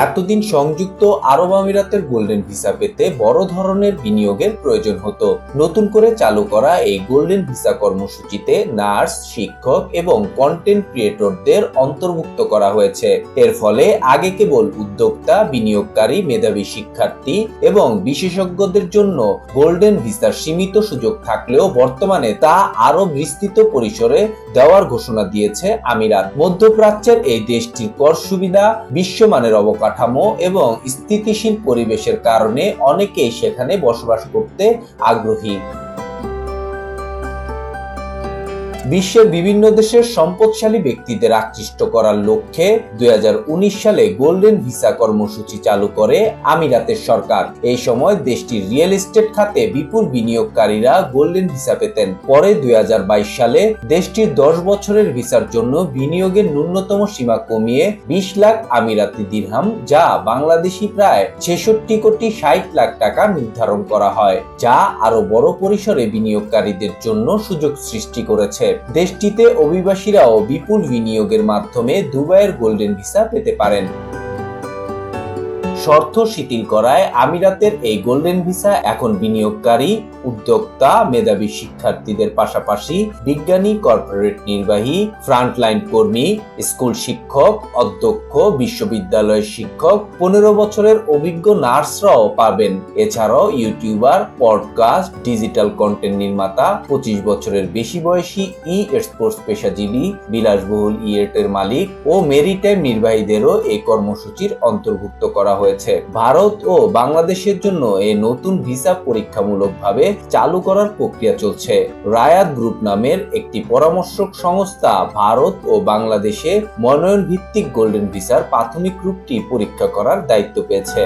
এতদিন সংযুক্ত আরব আমিরাতের গোল্ডেন ভিসা পেতে বড় ধরনের বিনিয়োগের প্রয়োজন হতো। নতুন করে চালু করা এই গোল্ডেন ভিসা কর্মসূচিতে নার্স, শিক্ষক এবং কন্টেন্ট ক্রিয়েটরদের অন্তর্ভুক্ত করা হয়েছে। এর ফলে আগে কেবল উদ্যোক্তা, বিনিয়োগকারী, মেধাবী শিক্ষার্থী এবং বিশেষজ্ঞদের জন্য গোল্ডেন ভিসার সীমিত সুযোগ থাকলেও বর্তমানে তা আরও বিস্তৃত পরিসরে দেওয়ার ঘোষণা দিয়েছে আমিরাত। মধ্যপ্রাচ্যের এই দেশটির কর সুবিধা বিশ্বমানের অবকাঠামো এবং স্থিতিশীল পরিবেশের কারণে অনেকেই সেখানে বসবাস করতে আগ্রহী। বিশ্বের বিভিন্ন দেশের সম্পদশালী ব্যক্তিদের আকৃষ্ট করার লক্ষ্যে দুই হাজার উনিশ সালে গোল্ডেন ভিসা কর্মসূচি চালু করে আমিরাতের সরকার। এই সময় দেশটির রিয়েল এস্টেট খাতে বিপুল বিনিয়োগকারীরা গোল্ডেন ভিসা পেতেন। পরে দুই হাজার বাইশ সালে দেশটির দশ বছরের ভিসার জন্য বিনিয়োগের ন্যূনতম সীমা কমিয়ে বিশ লাখ আমিরাতি দিরহাম, যা বাংলাদেশি প্রায় ছেষট্টি কোটি ষাট লাখ টাকা নির্ধারণ করা হয়, যা আরও বড় পরিসরে বিনিয়োগকারীদের জন্য সুযোগ সৃষ্টি করেছে। দেশটিতে অভিবাসীরাও বিপুল বিনিয়োগের মাধ্যমে দুবাইয়ের গোল্ডেন ভিসা পেতে পারেন। শর্ত শিথিল করায় আমিরাতের এই গোল্ডেন ভিসা এখন বিনিয়োগকারী, উদ্যোক্তা, মেধাবী শিক্ষার্থীদের পাশাপাশি বিজ্ঞানী, কর্পোরেট নির্বাহী, ফ্রন্টলাইন কর্মী, স্কুল শিক্ষক, অধ্যক্ষ, বিশ্ববিদ্যালয়ের শিক্ষক, পনেরো বছরের অভিজ্ঞ নার্সরাও পাবেন। এছাড়াও ইউটিউবার, পডকাস্ট, ডিজিটাল কন্টেন্ট নির্মাতা, পঁচিশ বছরের বেশি বয়সী ই স্পোর্টস পেশাজীবী, বিলাসবহুল ইয়েটের মালিক ও মেরিটাইম নির্বাহীদেরও এই কর্মসূচির অন্তর্ভুক্ত করা হয়েছে। ভারত ও বাংলাদেশের জন্য এই নতুন ভিসা পরীক্ষামূলকভাবে চালু করার প্রক্রিয়া চলছে। রায়াত গ্রুপ নামের একটি পরামর্শক সংস্থা ভারত ও বাংলাদেশে মনোনয়ন ভিত্তিক গোল্ডেন ভিসার প্রাথমিক রূপটি পরীক্ষা করার দায়িত্ব পেয়েছে।